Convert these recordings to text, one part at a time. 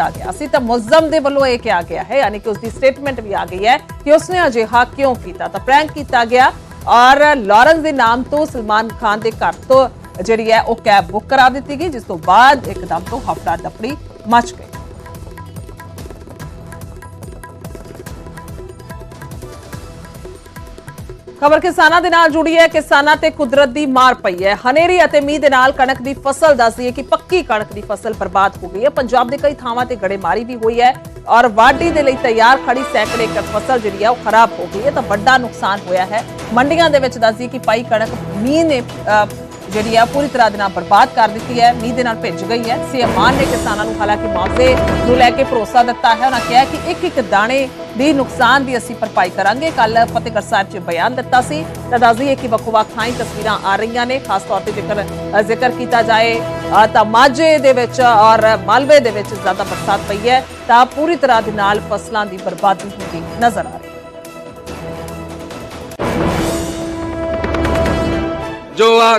ਕੀਤਾ ਗਿਆ। ਸੀ ਤਾਂ ਮੁਲਜ਼ਮ ਦੇ ਵੱਲੋਂ ਇਹ ਕਿਹਾ ਗਿਆ ਹੈ, ਯਾਨੀ ਕਿ ਉਸ ਦੀ ਸਟੇਟਮੈਂਟ ਵੀ ਆ ਗਈ ਹੈ ਕਿ ਉਸਨੇ ਅਜਿਹਾ ਕਿਉਂ ਕੀਤਾ? ਤਾਂ ਪ੍ਰੈਂਕ ਕੀਤਾ ਗਿਆ ਔਰ ਲਾਰੈਂਸ ਦੇ ਨਾਮ ਤੋਂ ਸਲਮਾਨ ਖਾਨ ਦੇ ਘਰ ਤੋਂ ਜਿਹੜੀ ਹੈ ਉਹ ਕੈਬ ਬੁੱਕ ਕਰਾ ਦਿੱਤੀ ਗਈ, ਜਿਸ ਤੋਂ ਬਾਅਦ ਇੱਕਦਮ ਤੋਂ ਹਫੜਾ ਦਫੜੀ ਮਚ ਗਈ। ਖਬਰ ਕਿਸਾਨਾਂ ਦੇ ਨਾਲ ਜੁੜੀ ਹੈ। ਕਿਸਾਨਾਂ ਤੇ ਕੁਦਰਤ ਦੀ ਮਾਰ ਪਈ ਹੈ। ਹਨੇਰੀ ਅਤੇ ਮੀਂਹ ਦੇ ਨਾਲ ਕਣਕ ਦੀ ਫਸਲ ਦੱਸਦੀ ਹੈ ਕਿ ਪੱਕੀ ਕਣਕ ਦੀ ਫਸਲ ਬਰਬਾਦ ਹੋ ਗਈ ਹੈ। ਪੰਜਾਬ ਦੇ ਕਈ ਥਾਵਾਂ ਤੇ ਗੜੇਮਾਰੀ ਵੀ ਹੋਈ ਹੈ ਔਰ ਵਾਢੀ ਦੇ ਲਈ ਤਿਆਰ ਖੜੀ ਸੈਂਕੜੇ ਏਕੜ ਫਸਲ ਜਿਹੜੀ ਹੈ ਉਹ ਖਰਾਬ ਹੋ ਗਈ ਹੈ। ਤਾਂ ਵੱਡਾ ਨੁਕਸਾਨ ਹੋਇਆ ਹੈ। ਮੰਡੀਆਂ ਦੇ ਵਿੱਚ ਦੱਸਦੀ ਕਿ ਪਾਈ ਕਣਕ ਮੀਂਹ ਨੇ ਜਿਹੜੀ ਆ, ਪੂਰੀ ਤਰ੍ਹਾਂ ਦੇ ਨਾਲ ਬਰਬਾਦ ਕਰ ਦਿੱਤੀ ਹੈ, ਮੀਂਹ ਦੇ ਨਾਲ ਭਿੱਜ ਗਈ ਹੈ। ਸੀਐਮ ਮਾਨ ਨੇ ਕਿਸਾਨਾਂ ਨੂੰ ਹਾਲਾਂਕਿ ਮੁਆਵਜ਼ੇ ਨੂੰ ਲੈ ਕੇ ਭਰੋਸਾ ਦਿੱਤਾ ਹੈ। ਉਹਨਾਂ ਕਿਹਾ ਕਿ ਇੱਕ ਇੱਕ ਦਾਣੇ ਦੀ ਨੁਕਸਾਨ ਦੀ ਅਸੀਂ ਭਰਪਾਈ ਕਰਾਂਗੇ। ਕੱਲ ਫਤਿਹਗੜ੍ਹ ਸਾਹਿਬ 'ਚ ਬਿਆਨ ਦਿੱਤਾ ਸੀ। ਤਾਂ ਦੱਸਦੀ ਹੈ ਕਿ ਵੱਖ-ਵੱਖ ਥਾਈਂ ਤਸਵੀਰਾਂ ਆ ਰਹੀਆਂ ਨੇ। ਖਾਸ ਤੌਰ ਤੇ ਜੇਕਰ ਜ਼ਿਕਰ ਕੀਤਾ ਜਾਏ ਤਾਂ ਮਾਝੇ ਦੇ ਵਿੱਚ ਔਰ ਮਾਲਵੇ ਦੇ ਵਿੱਚ ਜ਼ਿਆਦਾ ਬਰਸਾਤ ਪਈ ਹੈ। ਤਾਂ ਪੂਰੀ ਤਰ੍ਹਾਂ ਦੇ ਨਾਲ ਫਸਲਾਂ ਦੀ ਬਰਬਾਦੀ ਹੁੰਦੀ ਨਜ਼ਰ ਆ ਰਹੀ ਹੈ। ਜੋ ਆ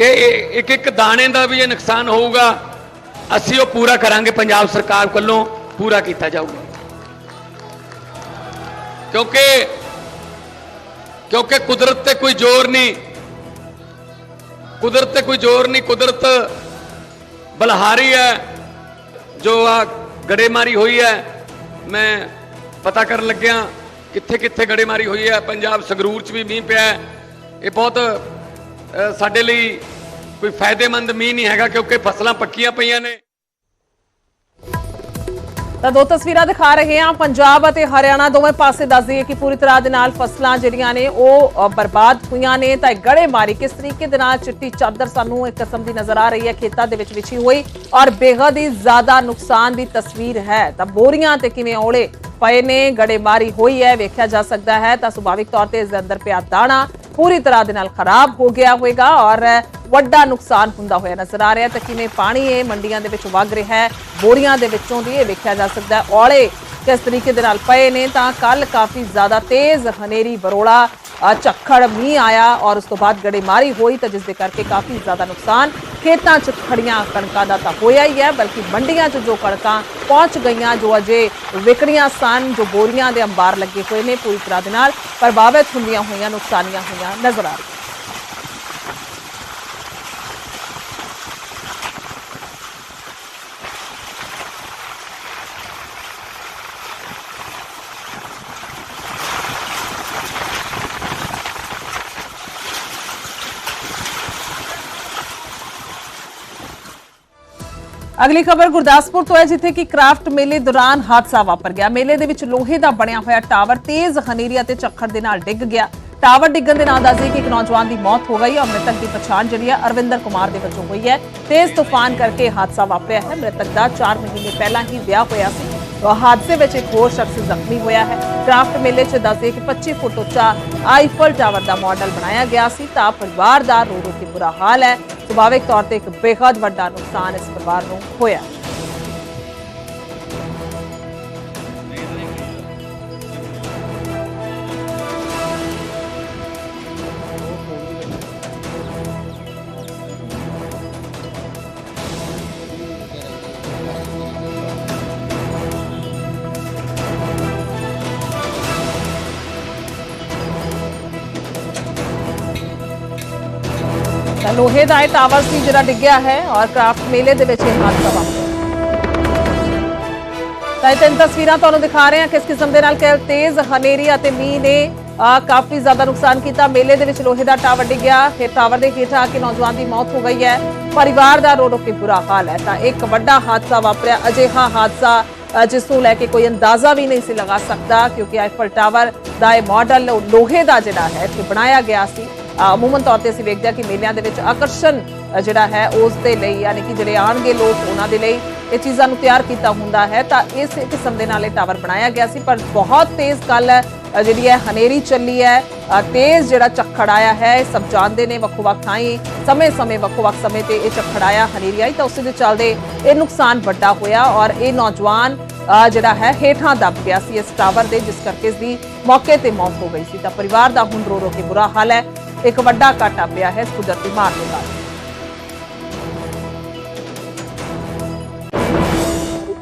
ਕਿ ਇੱਕ ਇੱਕ ਦਾਣੇ ਦਾ ਵੀ ਇਹ ਨੁਕਸਾਨ ਹੋਊਗਾ, ਅਸੀਂ ਉਹ ਪੂਰਾ ਕਰਾਂਗੇ, ਪੰਜਾਬ ਸਰਕਾਰ ਵੱਲੋਂ ਪੂਰਾ ਕੀਤਾ ਜਾਊਗਾ। ਕਿਉਂਕਿ ਕਿਉਂਕਿ ਕੁਦਰਤ ਤੇ ਕੋਈ ਜ਼ੋਰ ਨਹੀਂ, ਕੁਦਰਤ ਤੇ ਕੋਈ ਜ਼ੋਰ ਨਹੀਂ, ਕੁਦਰਤ ਬਲਹਾਰੀ ਹੈ, ਜੋ ਆ ਗੜੇਮਾਰੀ ਹੋਈ ਹੈ। ਮੈਂ ਪਤਾ ਕਰਨ ਲੱਗਿਆ ਕਿੱਥੇ ਕਿੱਥੇ ਗੜੇਮਾਰੀ ਹੋਈ ਹੈ, ਪੰਜਾਬ ਸੰਗਰੂਰ 'ਚ ਵੀ ਮੀਂਹ ਪਿਆ ਇਹ ਬਹੁਤ ਸਾਡੇ ਲਈ ਕੋਈ ਫਾਇਦੇਮੰਦ ਮੀਂਹ ਨਹੀਂ ਹੈਗਾ ਕਿਉਂਕਿ ਫਸਲਾਂ ਪੱਕੀਆਂ ਪਈਆਂ ਨੇ। ਤਾਂ ਦੋ ਤਸਵੀਰਾਂ ਦਿਖਾ ਰਹੇ ਹਾਂ। ਪੰਜਾਬ ਅਤੇ ਹਰਿਆਣਾ ਦੋਵੇਂ ਪਾਸੇ ਦੱਸ ਦਈਏ ਕਿ ਪੂਰੀ ਤਰ੍ਹਾਂ ਦੇ ਨਾਲ ਫਸਲਾਂ ਜਿਹੜੀਆਂ ਨੇ ਉਹ ਬਰਬਾਦ ਹੋਈਆਂ ਨੇ। ਤਾਂ ਇਹ ਗੜੇਮਾਰੀ ਕਿਸ ਤਰੀਕੇ ਦੇ ਨਾਲ ਚਿੱਟੀ ਚਾਦਰ ਸਾਨੂੰ ਇੱਕ ਕਿਸਮ ਦੀ ਨਜ਼ਰ ਆ ਰਹੀ ਹੈ, ਖੇਤਾਂ ਦੇ ਵਿੱਚ ਵਿਛੀ ਹੋਈ ਔਰ ਬੇਹੱਦ ਹੀ ਜ਼ਿਆਦਾ ਨੁਕਸਾਨ ਦੀ ਤਸਵੀਰ ਹੈ। ਤਾਂ ਬੋਰੀਆਂ ਤੇ ਕਿਵੇਂ ਔਲੇ ਪਏ ਨੇ, ਗੜੇਮਾਰੀ ਹੋਈ ਹੈ, ਵੇਖਿਆ ਜਾ ਸਕਦਾ ਹੈ। ਤਾਂ ਸੁਭਾਵਿਕ ਤੌਰ ਤੇ ਇਸ ਦੇ ਅੰਦਰ ਪਿਆ ਦਾਣਾ ਪੂਰੀ ਤਰ੍ਹਾਂ ਦੇ ਨਾਲ ਖਰਾਬ ਹੋ ਗਿਆ ਹੋਵੇਗਾ ਔਰ ਵੱਡਾ ਨੁਕਸਾਨ ਹੁੰਦਾ ਹੋਇਆ ਨਜ਼ਰ ਆ ਰਿਹਾ ਤਾਂ ਕਿਵੇਂ ਪਾਣੀ ਇਹ ਮੰਡੀਆਂ ਦੇ ਵਿੱਚ ਵਗ ਰਿਹਾ ਹੈ, ਬੋਰੀਆਂ ਦੇ ਵਿੱਚੋਂ ਦੀ ਇਹ ਵੇਖਿਆ ਜਾ ਸਕਦਾ ਹੈ। ਔਲੇ ਕਿਸ ਤਰੀਕੇ ਦੇ ਨਾਲ ਪਏ ਨੇ ਤਾਂ ਕੱਲ ਕਾਫੀ ਜ਼ਿਆਦਾ ਤੇਜ਼ ਹਨੇਰੀ ਬਰੋੜਾ ਝੱਖੜ, ਮੀਂਹ ਆਇਆ ਔਰ ਉਸ ਤੋਂ ਬਾਅਦ ਗੜੇਮਾਰੀ ਹੋਈ ਤਾਂ ਜਿਸ ਦੇ ਕਰਕੇ ਕਾਫੀ ਜ਼ਿਆਦਾ ਨੁਕਸਾਨ ਖੇਤਾਂ 'ਚ ਖੜੀਆਂ ਕਣਕਾਂ ਦਾ ਤਾਂ ਹੋਇਆ ਹੀ ਹੈ, ਬਲਕਿ ਮੰਡੀਆਂ 'ਚ ਜੋ ਕਣਕਾਂ ਪਹੁੰਚ ਗਈਆਂ, ਜੋ ਅਜੇ ਵਿਕਰੀਆਂ ਸਨ, ਜੋ ਬੋਰੀਆਂ ਦੇ ਅੰਬਾਰ ਲੱਗੇ ਹੋਏ ਨੇ, ਪੂਰੀ ਤਰ੍ਹਾਂ ਦੇ ਨਾਲ ਪ੍ਰਭਾਵਿਤ ਹੁੰਦੀਆਂ ਹੋਈਆਂ, ਨੁਕਸਾਨੀਆਂ ਹੋਈਆਂ ਨਜ਼ਰ ਆ ਰਹੀਆਂ ਅਗਲੀ ਖਬਰ ਗੁਰਦਾਸਪੁਰ ਤੋਂ ਹੈ, ਜਿੱਥੇ ਕਿ ਕ੍ਰਾਫਟ ਮੇਲੇ ਦੌਰਾਨ ਹਾਦਸਾ ਵਾਪਰ ਗਿਆ। ਮੇਲੇ ਦੇ ਵਿੱਚ ਲੋਹੇ ਦਾ ਬਣਿਆ ਹੋਇਆ ਟਾਵਰ ਤੇਜ਼ ਹਨੇਰੀ ਅਤੇ ਝੱਖੜ ਦੇ ਨਾਲ ਡਿੱਗ ਗਿਆ। ਟਾਵਰ ਡਿੱਗਣ ਦੇ ਨਾਲ ਦੱਸਦੇ ਕਿ ਇੱਕ ਨੌਜਵਾਨ ਦੀ ਮੌਤ ਹੋ ਗਈ ਔਰ ਮ੍ਰਿਤਕ ਦੀ ਪਛਾਣ ਜਿਹੜੀ ਹੈ ਅਰਵਿੰਦਰ ਕੁਮਾਰ ਦੇ ਵਜੋਂ ਹੋਈ ਹੈ। ਤੇਜ਼ ਤੂਫਾਨ ਕਰਕੇ ਹਾਦਸਾ ਵਾਪਰਿਆ ਹੈ। ਮ੍ਰਿਤਕ ਦਾ 4 ਮਹੀਨੇ ਪਹਿਲਾਂ ਹੀ ਵਿਆਹ ਹੋਇਆ ਸੀ। ਹਾਦਸੇ ਵਿੱਚ ਇੱਕ ਹੋਰ ਸ਼ਖਸ ਜ਼ਖਮੀ ਹੋਇਆ ਹੈ। ਕ੍ਰਾਫਟ ਮੇਲੇ 'ਚ ਦੱਸਦੇ ਕਿ 25 ਫੁੱਟ ਉੱਚਾ ਆਈਫਲ ਟਾਵਰ ਦਾ ਮਾਡਲ ਬਣਾਇਆ ਗਿਆ ਸੀ। ਤਾਂ ਪਰਿਵਾਰ ਦਾ ਰੋ ਰੋ ਕੇ ਬੁਰਾ ਹਾਲ ਹੈ। ਸੁਭਾਵਿਕ ਤੌਰ ਤੇ ਇੱਕ ਬੇਹੱਦ ਵੱਡਾ ਨੁਕਸਾਨ ਇਸ ਪਰਿਵਾਰ ਨੂੰ ਹੋਇਆ ਤਾਂ ਲੋਹੇ ਦਾ ਇਹ ਟਾਵਰ ਸੀ ਜਿਹੜਾ ਡਿੱਗਿਆ ਹੈ ਔਰ ਕ੍ਰਾਫਟ ਮੇਲੇ ਦੇ ਵਿੱਚ ਇਹ ਹਾਦਸਾ ਵਾਪਰਿਆ। ਤਾਂ ਇਹ ਤਿੰਨ ਤਸਵੀਰਾਂ ਤੁਹਾਨੂੰ ਦਿਖਾ ਰਹੇ ਹਾਂ ਕਿਸ ਕਿਸਮ ਦੇ ਨਾਲ ਕਿ ਤੇਜ਼ ਹਨੇਰੀ ਅਤੇ ਮੀਂਹ ਨੇ ਕਾਫੀ ਜ਼ਿਆਦਾ ਨੁਕਸਾਨ ਕੀਤਾ। ਮੇਲੇ ਦੇ ਵਿੱਚ ਲੋਹੇ ਦਾ ਟਾਵਰ ਡਿੱਗਿਆ, ਫਿਰ ਟਾਵਰ ਦੇ ਹੇਠਾਂ ਆ ਕੇ ਨੌਜਵਾਨ ਦੀ ਮੌਤ ਹੋ ਗਈ ਹੈ। ਪਰਿਵਾਰ ਦਾ ਰੋ ਰੋ ਕੇ ਬੁਰਾ ਹਾਲ ਹੈ। ਤਾਂ ਇੱਕ ਵੱਡਾ ਹਾਦਸਾ ਵਾਪਰਿਆ, ਅਜਿਹਾ ਹਾਦਸਾ ਜਿਸ ਨੂੰ ਲੈ ਕੇ ਕੋਈ ਅੰਦਾਜ਼ਾ ਵੀ ਨਹੀਂ ਸੀ ਲਗਾ ਸਕਦਾ, ਕਿਉਂਕਿ ਆਈਫਲ ਟਾਵਰ ਦਾ ਇਹ ਮਾਡਲ ਲੋਹੇ ਦਾ ਜਿਹੜਾ ਹੈ, ਇੱਥੇ ਬਣਾਇਆ ਗਿਆ ਸੀ। ਅਮੂਮਨ ਤੌਰ ਤੇ ਅਸੀਂ ਵੇਖਦੇ ਹਾਂ ਕਿ ਮੇਲਿਆਂ ਦੇ ਵਿੱਚ ਆਕਰਸ਼ਣ ਜਿਹੜਾ ਹੈ, ਉਸ ਦੇ ਲਈ, ਯਾਨੀ ਕਿ ਜਿਹੜੇ ਆਣਗੇ ਲੋਕ ਉਹਨਾਂ ਦੇ ਲਈ ਇਹ ਚੀਜ਼ਾਂ ਨੂੰ ਤਿਆਰ ਕੀਤਾ ਹੁੰਦਾ ਹੈ। ਤਾਂ ਇਸ ਕਿਸਮ ਦੇ ਨਾਲ ਇਹ ਟਾਵਰ ਬਣਾਇਆ ਗਿਆ ਸੀ, ਪਰ ਬਹੁਤ ਤੇਜ਼ ਗੱਲ ਜਿਹੜੀ ਹੈ, ਹਨੇਰੀ ਚੱਲੀ ਹੈ। ਤੇਜ਼ ਜਿਹੜਾ ਝੱਖੜ ਆਇਆ ਹੈ, ਇਹ ਸਭ ਜਾਣਦੇ ਨੇ ਵੱਖੋ-ਵੱਖ ਥਾਈਂ, ਸਮੇਂ-ਸਮੇਂ, ਵੱਖੋ-ਵੱਖ ਸਮੇਂ ਤੇ ਇਹ ਝੱਖੜ ਆਇਆ, ਹਨੇਰੀ ਆਈ, ਤਾਂ ਉਸੇ ਦੇ ਚੱਲਦੇ ਇਹ ਨੁਕਸਾਨ ਵੱਡਾ ਹੋਇਆ ਔਰ ਇਹ ਨੌਜਵਾਨ ਜਿਹੜਾ ਹੈ, ਹੇਠਾਂ ਦੱਬ ਗਿਆ ਸੀ ਇਸ ਟਾਵਰ ਦੇ, ਜਿਸ ਕਰਕੇ ਇਸ ਦੀ ਮੌਕੇ ਤੇ ਮੌਤ ਹੋ ਗਈ ਸੀ। ਤਾਂ ਪਰਿਵਾਰ ਦਾ ਹੁਣ ਰੋ ਰੋ ਕੇ ਬੁਰਾ ਹਾਲ ਹੈ। ਇੱਕ ਵੱਡਾ ਘਾਟਾ ਪਿਆ ਹੈ ਇਸ ਕੁਦਰਤੀ ਮਾਰ ਦੇ ਨਾਲ।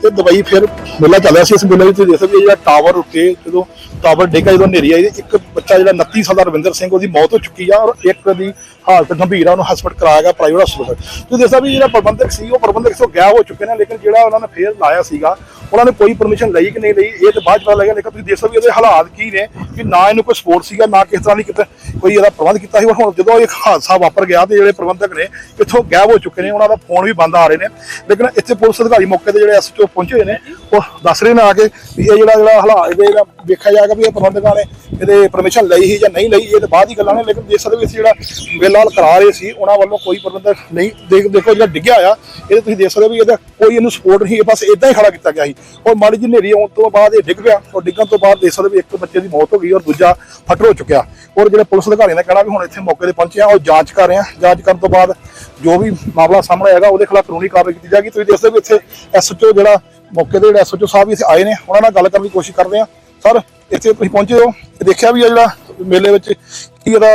ਤੇ ਦਵਾਈ ਫਿਰ ਮੇਲਾ ਚੱਲਿਆ ਸੀ ਇਸ ਮੇਲੇ ਵਿੱਚ ਦੇਖ ਸਕਦੇ ਜਿਹੜਾ ਟਾਵਰ ਉੱਤੇ ਜਦੋਂ ਟਾਵਰ ਡੇਗਾ ਜਦੋਂ ਹਨੇਰੀ ਆਈ ਇੱਕ ਬੱਚਾ ਜਿਹੜਾ 29 ਸਾਲ ਦਾ ਰਵਿੰਦਰ ਸਿੰਘ, ਉਹਦੀ ਮੌਤ ਹੋ ਚੁੱਕੀ ਆ ਔਰ ਇੱਕ ਦੀ ਹਾਲਤ ਗੰਭੀਰ ਆ, ਉਹਨੂੰ ਹਸਪਤਾਲ ਕਰਾਇਆ ਗਿਆ ਪ੍ਰਾਈਵੇਟ ਹਸਪਤਾਲ ਤੁਸੀਂ ਦੇਖ ਸਕਦੇ ਵੀ ਜਿਹੜਾ ਪ੍ਰਬੰਧਕ ਸੀ, ਉਹ ਪ੍ਰਬੰਧਕ ਤੋਂ ਗਿਆ ਹੋ ਚੁੱਕੇ ਨੇ, ਲੇਕਿਨ ਜਿਹੜਾ ਉਹਨਾਂ ਨੇ ਫੇਰ ਲਾਇਆ ਸੀਗਾ, ਉਹਨਾਂ ਨੇ ਕੋਈ ਪਰਮਿਸ਼ਨ ਲਈ ਕਿ ਨਹੀਂ ਲਈ, ਇਹ ਤਾਂ ਬਾਅਦ ਚ ਪਤਾ ਲੱਗਿਆ। ਲੇਕਿਨ ਤੁਸੀਂ ਦੇਖ ਸਕਦੇ ਵੀ ਉਹਦੇ ਹਾਲਾਤ ਕੀ ਨੇ ਕਿ ਨਾ ਇਹਨੂੰ ਕੋਈ ਸਪੋਰਟ ਸੀਗਾ, ਨਾ ਕਿਸ ਤਰ੍ਹਾਂ ਦੀ ਕਿਤੇ ਕੋਈ ਇਹਦਾ ਪ੍ਰਬੰਧ ਕੀਤਾ ਸੀ। ਔਰ ਹੁਣ ਜਦੋਂ ਇਹ ਹਾਦਸਾ ਵਾਪਰ ਗਿਆ ਤੇ ਜਿਹੜੇ ਪ੍ਰਬੰਧਕ ਨੇ, ਇੱਥੋਂ ਗਾਇਬ ਹੋ ਚੁੱਕੇ ਨੇ, ਉਹਨਾਂ ਦਾ ਫੋਨ ਵੀ ਬੰਦ ਆ ਰਹੇ ਨੇ। ਲੇਕਿਨ ਇੱਥੇ ਪੁਲਿਸ ਅਧਿਕਾਰੀ ਮੌਕੇ ਤੇ ਜਿਹੜੇ ਐਸਐਚਓ ਪਹੁੰਚੇ ਨੇ, ਉਹ ਦੱਸ ਰਹੇ ਨੇ ਆ ਕੇ ਵੀ ਇਹ ਜਿਹੜਾ ਜਿਹੜਾ ਹਾਲਾਤ ਇਹਦੇ ਜਿਹੜਾ ਵੇਖਿਆ ਜਾਏਗਾ ਵੀ ਇਹ ਪ੍ਰਬੰਧਕਾਂ ਨੇ ਇਹਦੇ ਪਰਮਿਸ਼ਨ ਲਈ ਸੀ ਜਾਂ ਨਹੀਂ ਲਈ, ਇਹ ਤਾਂ ਬਾਅਦ ਹੀ ਗੱਲਾਂ ਨੇ, ਲੇਕਿਨ ਦੇਖ ਸਕਦੇ ਵੀ ਅਸੀਂ ਜਿਹੜਾ ਮੇਲਾ ਕਰਾ ਰਹੇ ਸੀ, ਉਹਨਾਂ ਵੱਲੋਂ ਕੋਈ ਪ੍ਰਬੰਧਕ ਨਹੀਂ, ਦੇਖ, ਦੇਖੋ ਜਿਹੜਾ ਡਿੱਗਿਆ ਆ ਇਹ ਤੁਸੀਂ ਦੇਖ ਸਕਦੇ ਵੀ ਇਹਦਾ ਕੋਈ ਇਹਨੂੰ ਸਪੋਰਟ ਨਹੀਂ ਬਸ ਇਦਾਂ ਹੀ ਖੜਾ ਕੀਤਾ ਗਿਆ ਸੀ। ਔਰ ਮਾੜੀ ਜਿਹੀ ਹਨੇਰੀ ਆਉਣ ਤੋਂ ਬਾਅਦ ਇਹ ਡਿੱਗ ਪਿਆ, ਔਰ ਡਿੱਗਣ ਤੋਂ ਬਾਅਦ ਦੇਖ ਸਕਦੇ ਵੀ ਇੱਕ ਬੱਚੇ ਦੀ ਮੌਤ ਹੋ ਗਈ, ਔਰ ਦੂਜਾ ਫੱਟੜ ਹੋ ਚੁੱਕਿਆ। ਔਰ ਜਿਹੜੇ ਪੁਲਿਸ ਅਧਿਕਾਰੀਆਂ ਨੇ ਕਹਿਣਾ ਵੀ ਹੁਣ ਇੱਥੇ ਮੌਕੇ ਤੇ ਪਹੁੰਚੇ ਆ, ਉਹ ਜਾਂਚ ਕਰ ਰਹੇ ਆ। ਜਾਂਚ ਕਰਨ ਤੋਂ ਬਾਅਦ ਜੋ ਵੀ ਮਾਮਲਾ ਸਾਹਮਣੇ ਆਏਗਾ, ਉਹਦੇ ਖਿਲਾਫ ਕਾਨੂੰਨੀ ਕਾਰਵਾਈ ਕੀਤੀ ਜਾਏਗੀ। ਤੁਸੀਂ ਦੇਖ ਸਕਦੇ ਵੀ ਇੱਥੇ ਐਸਐਚਓ ਜਿਹੜਾ ਮੌਕੇ ਤੇ ਜਿਹੜਾ ਐਸਐਚਓ ਸਾਹਿਬ ਵੀ ਇੱਥੇ ਆਏ ਨੇ, ਉਹਨਾਂ ਨਾਲ ਗੱਲ ਕਰਨ ਦੀ ਕੋਸ਼ਿਸ਼ ਕਰਦੇ ਆ। ਸਰ ਇੱਥੇ ਤੁਸੀਂ ਪਹੁੰਚੇ ਹੋ ਦੇਖਿਆ ਵੀ ਆ ਜਿਹੜਾ ਮੇਲੇ ਵਿੱਚ ਕੀ ਇਹਦਾ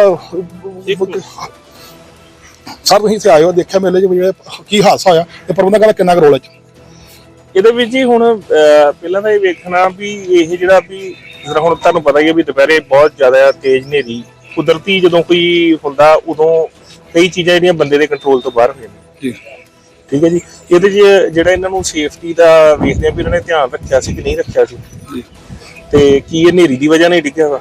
ਸਰ ਤੁਸੀਂ ਇੱਥੇ ਆਏ ਹੋ ਦੇਖਿਆ ਮੇਲੇ 'ਚ ਵੀ ਜਿਹੜਾ ਕੀ ਹਾਦਸਾ ਹੋਇਆ ਤੇ ਪ੍ਰਬੰਧਕਾਂ ਦਾ ਕਿੰਨਾ ਰੋਲ ਹੈ? ਇਹਦੇ ਵਿੱਚ ਜੀ ਹੁਣ ਪਹਿਲਾਂ ਤਾਂ ਇਹ ਵੇਖਣਾ ਵੀ ਇਹ ਜਿਹੜਾ ਵੀ ਜ਼ਰਾ ਹੁਣ ਤੁਹਾਨੂੰ ਪਤਾ ਹੀ ਹੈ ਵੀ ਦੁਪਹਿਰੇ ਬਹੁਤ ਜ਼ਿਆਦਾ ਤੇਜ਼ ਹਨੇਰੀ ਕੁਦਰਤੀ ਜਦੋਂ ਕੋਈ ਹੁੰਦਾ ਉਦੋਂ ਕਈ ਚੀਜ਼ਾਂ ਜਿਹੜੀਆਂ ਬੰਦੇ ਦੇ ਕੰਟਰੋਲ ਤੋਂ ਬਾਹਰ ਹੁੰਦੀਆਂ ਨੇ। ਜੀ। ਠੀਕ ਹੈ ਜੀ? ਇਹਦੇ 'ਚ ਜਿਹੜਾ ਇਹਨਾਂ ਨੂੰ ਸੇਫਟੀ ਦਾ ਵੇਖਦੇ ਆ ਵੀ ਇਹਨਾਂ ਨੇ ਧਿਆਨ ਰੱਖਿਆ ਸੀ ਕਿ ਨਹੀਂ ਰੱਖਿਆ ਸੀ। ਜੀ। ਤੇ ਕੀ ਇਹ ਹਨੇਰੀ ਦੀ ਵਜ੍ਹਾ ਨਾਲ ਡਿੱਗਿਆ ਵਾ?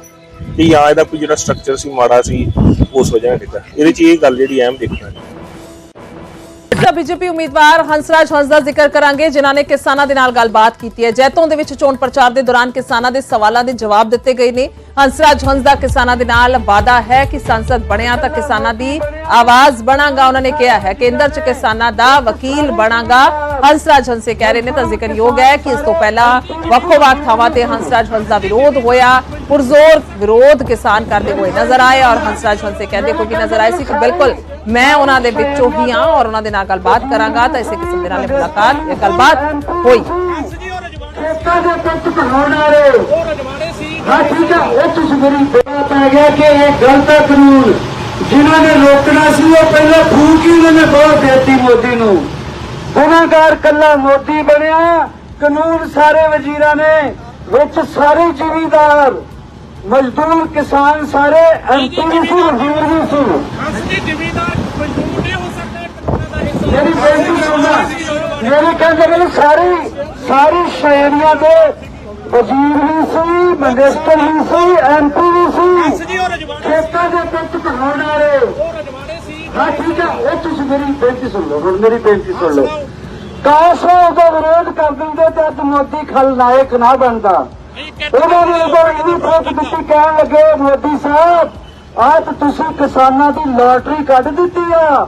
ਕਿ ਜਾਂ ਇਹਦਾ ਕੋਈ ਜਿਹੜਾ ਸਟਰਕਚਰ ਸੀ ਮਾੜਾ ਸੀ, ਉਸ ਵਜ੍ਹਾ ਨਾਲ ਡਿੱਗਾ ਇਹਦੇ 'ਚ ਇਹ ਗੱਲ ਜਿਹੜੀ ਅਹਿਮ ਦੇਖਣਾ ਹੈ। ਤਾਂ ਬੀਜੇਪੀ ਉਮੀਦਵਾਰ ਹੰਸਰਾਜ ਹੰਸ ਦਾ ਜ਼ਿਕਰ ਕਰਾਂਗੇ, ਜਿਨ੍ਹਾਂ ਨੇ ਕਿਸਾਨਾਂ ਦੇ ਨਾਲ ਗੱਲਬਾਤ ਕੀਤੀ ਹੈ। ਜੈਤੋਂ ਦੇ ਵਿੱਚ ਚੋਣ ਪ੍ਰਚਾਰ ਦੇ ਦੌਰਾਨ ਕਿਸਾਨਾਂ ਦੇ ਸਵਾਲਾਂ ਦੇ ਜਵਾਬ ਦਿੱਤੇ ਗਏ ਨੇ। ਹੰਸਰਾਜ ਹੰਸ ਦਾ ਕਿਸਾਨਾਂ ਦੇ ਨਾਲ ਵਾਅਦਾ ਹੈ ਕਿ ਸੰਸਦ ਬਣਿਆ ਤਾਂ ਕਿਸਾਨਾਂ ਦੀ ਆਵਾਜ਼ ਬਣਾਗਾ, ਉਹਨਾਂ ਨੇ ਕਿਹਾ ਹੈ। ਕੇਂਦਰ 'ਚ ਕਿਸਾਨਾਂ ਦਾ ਵਕੀਲ ਬਣਾਗਾ। ਹੰਸਰਾਜ ਹੰਸ ਕਹਿ ਰਹੇ ਨੇ ਤਾਂ ਜ਼ਿਕਰਯੋਗ ਹੈ ਕਿ ਇਸ ਤੋਂ ਪਹਿਲਾਂ ਵੱਖੋ-ਵੱਖ ਥਾਵਾਂ ਤੇ ਹੰਸਰਾਜ ਹੰਸ ਦਾ ਵਿਰੋਧ ਹੋਇਆ। ਪੁਰਜ਼ੋਰ ਵਿਰੋਧ ਕਿਸਾਨ ਕਰਦੇ ਹੋਏ ਨਜ਼ਰ ਆਏ ਔਰ ਹੰਸਰਾਜ ਹੰਸ ਕਹਿੰਦੇ ਕੋਈ ਨਜ਼ਰ ਆਏ ਸੀ ਕਿ ਬਿਲਕੁਲ ਮੈਂ ਉਹਨਾਂ ਦੇ ਵਿੱਚੋਂ ਹੀ ਹਾਂ ਔਰ ਉਹਨਾਂ ਦੇ ਨਾਲ ਗੱਲਬਾਤ ਕਰਾਂਗਾ ਤਾਂ ਇਸੇ ਕਿਸਮ ਦੇ ਨਾਲ ਮੁਲਾਕਾਤ, ਇਹ ਗੱਲਬਾਤ ਹੋਈ। ਖੇਤਾਂ ਦੇ ਪੁੱਤ ਕਹਾਉਣ ਵਾਲੇ। ਉਹ ਰਜਵਾੜੇ ਸੀ ਹਾਂ, ਠੀਕ ਆ ਉਹ ਤੁਸੀਂ ਮੇਰੀ ਪੈ ਗਿਆ ਕਿ ਇਹ ਗਲਤ ਕਾਨੂੰਨ। ਜਿਨ੍ਹਾਂ ਨੇ ਰੋਕਣਾ ਸੀ ਉਹ ਪਹਿਲਾਂ ਫੂਕ ਹੀ ਉਹਨਾਂ ਨੇ ਬਹੁਤ ਦੇਤੀ ਮੋਦੀ ਨੂੰ। ਗੁਨਾਹਗਾਰ ਕੱਲਾ ਮੋਦੀ ਬਣਿਆ ਕਾਨੂੰਨ ਸਾਰੇ ਵਜ਼ੀਰਾਂ ਨੇ ਵਿੱਚ ਸਾਰੇ ਜ਼ਿਮੀਂਦਾਰ ਮਜ਼ਦੂਰ ਕਿਸਾਨ ਸਾਰੇ ਐਮਪੀ ਵੀ ਸੀ ਵਜ਼ੀਰ ਵੀ ਸੀ। ਅਸਲੀ ਜ਼ਿਮੀਦਾਰ ਮਜ਼ਦੂਰ ਨਹੀਂ ਹੋ ਸਕਦਾ ਮੇਰੀ ਬੇਨਤੀ ਸੁਣਨਾ ਮੇਰੇ ਕਹਿੰਦੇ ਨੇ ਸਾਰੀ ਸਾਰੀ ਸ਼ਹਿਰੀਆਂ ਦੇ ਵਜ਼ੀਰ ਵੀ ਸੀ ਮਿਨਿਸਟਰ ਵੀ ਸੀ ਐਮਪੀ ਵੀ ਸੀ। ਖੇਤਾਂ ਦੇ ਪੁੱਤ ਕਹਾਉਣ ਵਾਲੇ। ਹਾਂ, ਠੀਕ ਹੈ ਉਹ ਤੁਸੀਂ ਮੇਰੀ ਬੇਨਤੀ ਸੁਣ ਲਓ, ਹੁਣ ਮੇਰੀ ਬੇਨਤੀ ਸੁਣ ਲਓ। ਕਾਸ਼ ਉਹ ਵਿਰੋਧ ਕਰ ਦਿੰਦੇ ਤੇ ਅੱਜ ਮੋਦੀ ਖਲਨਾਇਕ ਨਾ ਬਣਦਾ। ਉਹਨਾਂ ਨੇ ਉਦੋਂ ਇਹਦੀ ਫੋਕ ਦਿੱਤੀ, ਕਹਿਣ ਲੱਗੇ, ਮੋਦੀ ਸਾਹਿਬ ਆਹ ਤੁਸੀਂ ਕਿਸਾਨਾਂ ਦੀ ਲਾਟਰੀ ਕੱਢ ਦਿੱਤੀ ਆ।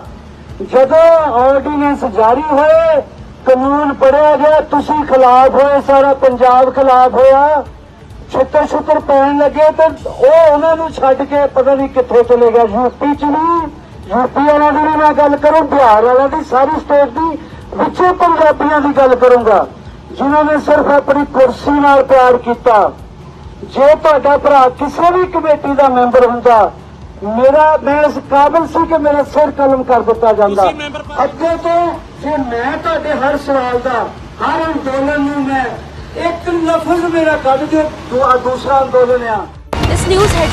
ਜਦੋਂ ਆਰਡੀਨੈਂਸ ਜਾਰੀ ਹੋਏ, ਕਾਨੂੰਨ ਪੜਿਆ ਗਿਆ, ਤੁਸੀਂ ਖਿਲਾਫ ਹੋਏ, ਸਾਰਾ ਪੰਜਾਬ ਖਿਲਾਫ ਹੋਇਆ। ਛਿੱਤਰ ਛਿੱਤਰ ਪੈਣ ਲੱਗੇ ਤੇ ਉਹ ਉਹਨਾਂ ਨੂੰ ਛੱਡ ਕੇ ਪਤਾ ਨਹੀਂ ਕਿੱਥੇ ਚਲੇ ਗਿਆ ਯੂਪੀ ਚ ਵੀ ਯੂਪੀ ਵਾਲਿਆਂ ਦੀ ਵੀ ਮੈਂ ਗੱਲ ਕਰੂੰ ਬਿਹਾਰ ਵਾਲਿਆਂ ਦੀ ਸਾਰੀ ਸਟੇਟ ਦੀ ਵਿੱਚੇ ਪੰਜਾਬੀਆਂ ਦੀ ਗੱਲ ਕਰੂੰਗਾ। ਜਿਨ੍ਹਾਂ ਨੇ ਸਿਰਫ ਆਪਣੀ ਕੁਰਸੀ ਨਾਲ ਪਿਆਰ ਕੀਤਾ। ਜੇ ਤੁਹਾਡਾ ਭਰਾ ਕਿਸੇ ਵੀ ਕਮੇਟੀ ਦਾ ਮੈਂਬਰ ਹੁੰਦਾ ਮੇਰਾ ਮੈਂ ਇਸ ਕਾਬਿਲ ਸੀ ਕਿ ਮੇਰਾ ਸਿਰ ਕਲਮ ਕਰ ਦਿੱਤਾ ਜਾਂਦਾ। ਅੱਗੇ ਤੋਂ ਜੇ ਮੈਂ ਤੁਹਾਡੇ ਹਰ ਸਵਾਲ ਦਾ ਹਰ ਅੰਦੋਲਨ ਨੂੰ ਮੈਂ ਇੱਕ ਲਫ਼ਜ਼ ਮੇਰਾ ਕੱਢ ਕੇ ਦੂਸਰਾ ਅੰਦੋਲਨ ਆ। ਇਸ ਨਿਊਜ਼